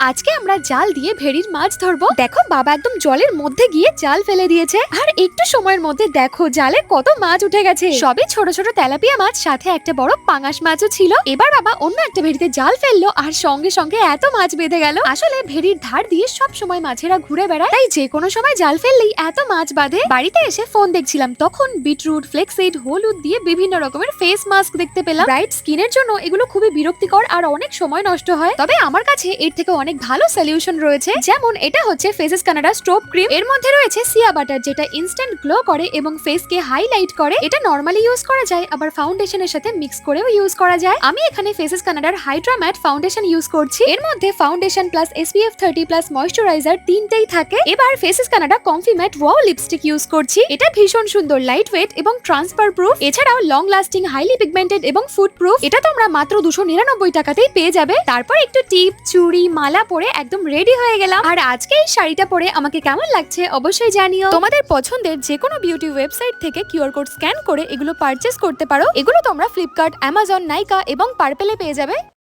আজকে আমরা জাল দিয়ে ভেড়ির মাছ ধরবো। দেখো, বাবা একদম জলের মধ্যে গিয়ে জাল ফেলে দিয়েছে। আর একটু সময়ের মধ্যে দেখো, জালে কত মাছ উঠে গেছে। সবে ছোট ছোট তেলাপিয়া মাছ, সাথে একটা বড় পাঙাশ মাছও ছিল। এবার বাবা অন্য একটা ভেড়িতে জাল ফেলল, আর সঙ্গে সঙ্গে এত মাছ বেঁধে গেল। আসলে ভেড়ির ধার দিয়ে সব সময় মাছেরা ঘুরে বেড়ায়, তাই যে কোনো সময় জাল ফেললেই এত মাছ বাঁধে। বাড়িতে এসে ফোন দেখছিলাম, তখন বিটরুট, ফ্লেক্সিড, হলুদ দিয়ে বিভিন্ন রকমের ফেস মাস্ক দেখতে পেলাম। ব্রাইট স্কিনের জন্য এগুলো খুবই বিরক্তিকর, আর অনেক সময় নষ্ট হয়। তবে আমার কাছে এর থেকে অনেক ভালো সলিউশন রয়েছে। যেমন এটা হচ্ছে ফেসেস কানাডা স্টোভ ক্রিম এর মধ্যে রয়েছে সিয়া বাটার যেটা ইনস্ট্যান্ট গ্লো করে এবং ফেসকে হাইলাইট করে। এটা নর্মালি ইউজ করা যায়, আবার ফাউন্ডেশনের সাথে মিক্স করেও ইউজ করা যায়। আমি এখানে ফেসেস কানাডার হাইড্রা ম্যাট ফাউন্ডেশন ইউজ করছি। এর মধ্যে foundation plus SPF thirty plus moisturiser তিনটেই থাকে। এবার Faces Canada comfy matte wow lipstick use করছি। এটা ভীষণ সুন্দর লাইট ওয়েট এবং ট্রান্সফার প্রুফ এছাড়াও লং লাস্টিং হাইলি পিগমেন্টেড এবং ফুড প্রুফ এটা তোমরা মাত্র দুশো নিরানব্বই টাকাতেই পেয়ে যাবে। তারপর একটু টিপ চুড়ি মালা পরে একদম রেডি হয়ে গেলাম। আর আজকে এই শাড়িটা পরে আমাকে কেমন লাগছে অবশ্যই জানিও। তোমাদের পছন্দের যে কোনো বিউটি ওয়েবসাইট থেকে কিউআর কোড স্ক্যান করে এগুলো পারচেস করতে পারো। এগুলো তোমরা ফ্লিপকার্ট অ্যামাজন নাইকা এবং পার্পেলে পেয়ে যাবে।